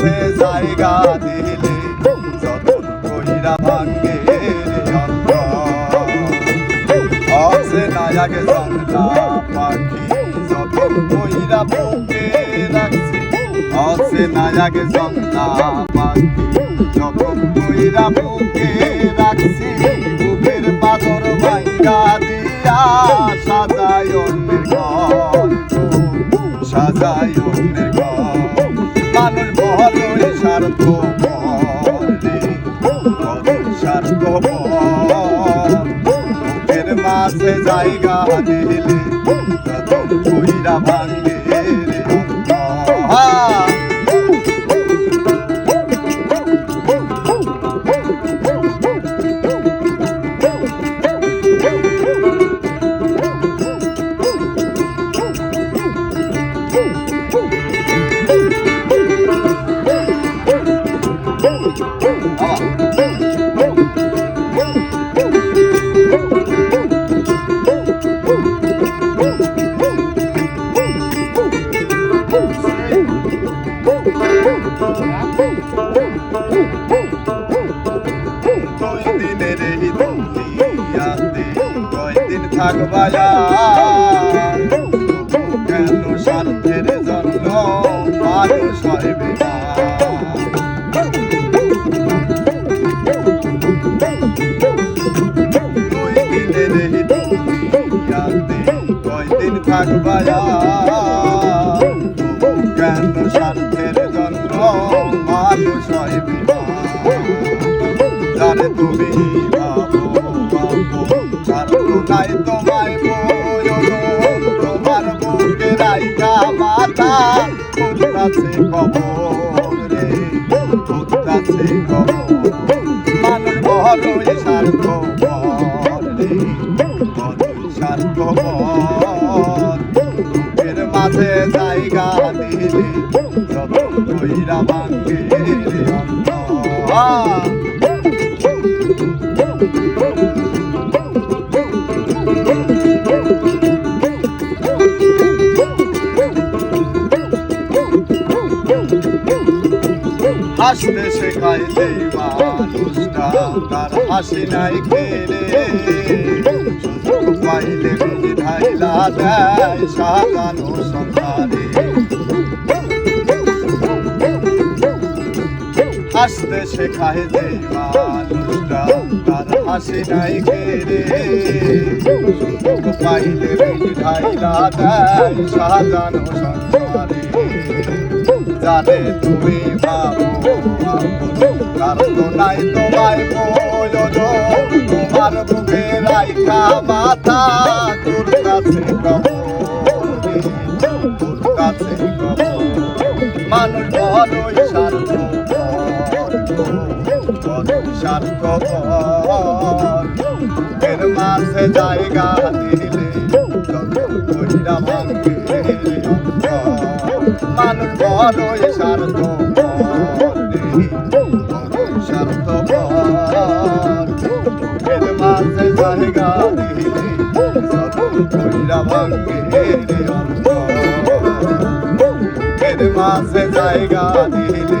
মাঝে জায়গা দিলে যতন কইরা ভাঙ্গে অসে নায়াক জানলা পাখি, যতন কইরা বুকে রাখছে। অসে নায়াক জানলা পাখি, যতন কইরা বুকে রাখছে। মাঝে জায়গা দিলে কইরা ভাঙ্গে দিনের কয়দিন থাকবা কেন স্বার্থের জন্য মানুষ এই দুনিয়াতে কয়দিন থাকবা স্বার্থের জন্য মানুষ হয়? জানে তুমি নাই তোমায় তোমার বুকে রাইকা মাথা মানুষ বড়ই স্বার্থ কইরা ভাঙ্গে রে হাসতে হাসি নাই খেলে পাইলে বিধি ঢাইলা দেয় সাজানো সংসারে হাসতে শেখায় দেই মানুষটা তার হাসি নাই সুযোগ পাইলে ঢাইলা দেয় সাজানো সংসারে। জানে তুমি বাবু কারণ নাই তোমায় বলো তোমার বুকে রাইখা মাথা তোর কাছে তোর কাছে। মানুষ বড়ই স্বার্থ এর মাঝে জায়গা দিলে কইরা অন্তর। মানুষ বড়ই স্বার্থ স্বার্থ এর মাঝে জায়গা দিলে